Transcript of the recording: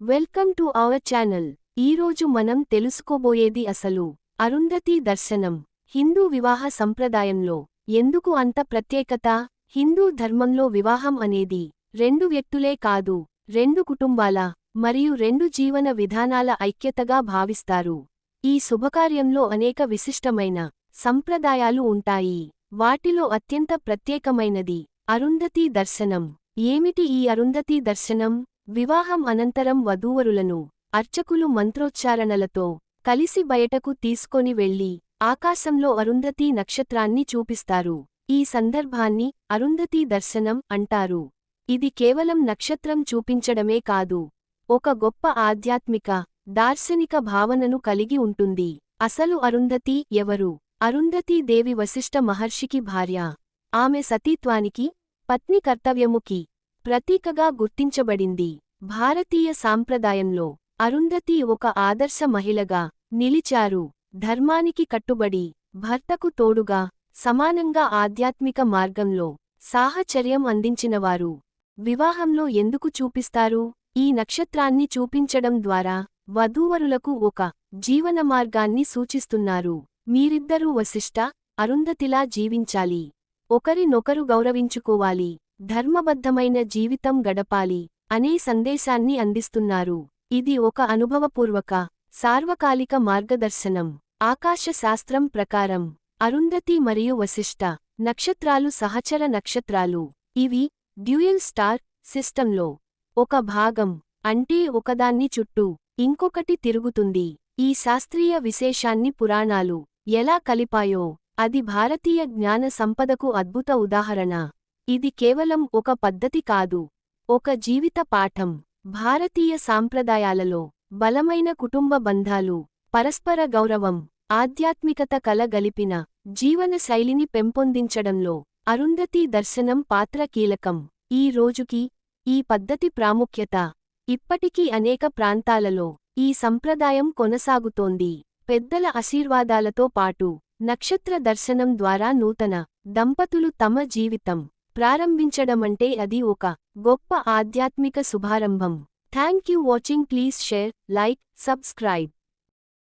Welcome to our channel. ఈరోజు మనం తెలుసుకోబోయేది అసలు అరుంధతి దర్శనం. హిందూ వివాహ సంప్రదాయంలో ఎందుకు అంత ప్రత్యేకత? హిందూ ధర్మంలో వివాహం అనేది రెండు వ్యక్తులే కాదు రెండు కుటుంబాల మరియు రెండు జీవన విధానాల ఐక్యతగా భావిస్తారు. ఈ శుభకార్యంలో అనేక విశిష్టమైన సంప్రదాయాలు ఉంటాయి. వాటిలో అత్యంత ప్రత్యేకమైనది అరుంధతి దర్శనం. ఏమిటి ఈ అరుంధతి దర్శనం? వివాహం అనంతరం వధూవరులను అర్చకులు మంత్రోచ్చారణలతో కలిసి బయటకు తీసుకొని వెళ్ళి ఆకాశంలో అరుంధతి నక్షత్రాన్ని చూపిస్తారు. ఈ సందర్భాన్ని అరుంధతి దర్శనం అంటారు. ఇది కేవలం నక్షత్రం చూపించడమే కాదు ఒక గొప్ప ఆధ్యాత్మిక దార్శనిక భావనను కలిగి ఉంటుంది. అసలు అరుంధతి ఎవరు? అరుంధతీ దేవి వశిష్ఠ మహర్షికి భార్య. ఆమె సతీత్వానికి పత్ని కర్తవ్యముకి ప్రతీకగా గుర్తించబడింది. భారతీయ సాంప్రదాయంలో అరుంధతి ఒక ఆదర్శ మహిళగా నిలిచారు. ధర్మానికి కట్టుబడి భర్తకు తోడుగా సమానంగా ఆధ్యాత్మిక మార్గంలో సాహచర్యం అందించినవారు. వివాహంలో ఎందుకు చూపిస్తారు? ఈ నక్షత్రాన్ని చూపించడం ద్వారా వధూవరులకు ఒక జీవన మార్గాన్ని సూచిస్తున్నారు. మీరిద్దరూ వశిష్ట అరుంధతిలా జీవించాలి. ఒకరినొకరు గౌరవించుకోవాలి. ధర్మబద్ధమైన జీవితం గడపాలి అనే సందేశాన్ని అందిస్తున్నారు. ఇది ఒక అనుభవపూర్వక సార్వకాలిక మార్గదర్శనం. ఆకాశశాస్త్రం ప్రకారం అరుంధతి మరియు వశిష్ట నక్షత్రాలు సహచర నక్షత్రాలు. ఇవి డ్యూయల్ స్టార్ సిస్టంలో ఒక భాగం అంటే ఒకదాన్ని చుట్టూ ఇంకొకటి తిరుగుతుంది. ఈ శాస్త్రీయ విశేషాన్ని పురాణాలు ఎలా కలిపాయో అది భారతీయ జ్ఞాన సంపదకు అద్భుత ఉదాహరణ. ఇది కేవలం ఒక పద్ధతి కాదు. ఒక జీవిత పాఠం. భారతీయ సాంప్రదాయాలలో బలమైన కుటుంబ బంధాలు పరస్పర గౌరవం ఆధ్యాత్మికత కలగలిపిన జీవన శైలిని పెంపొందించడంలో అరుంధతీ దర్శనం పాత్ర కీలకం. ఈ రోజుకి ఈ పద్ధతి ప్రాముఖ్యత ఇప్పటికీ అనేక ప్రాంతాలలో ఈ సంప్రదాయం కొనసాగుతోంది. పెద్దల ఆశీర్వాదాలతో పాటు నక్షత్ర దర్శనం ద్వారా నూతన దంపతులు తమ జీవితం ప్రారంభించడమంటే అది ఒక గొప్ప ఆధ్యాత్మిక శుభారంభం. Thank you watching please share like subscribe.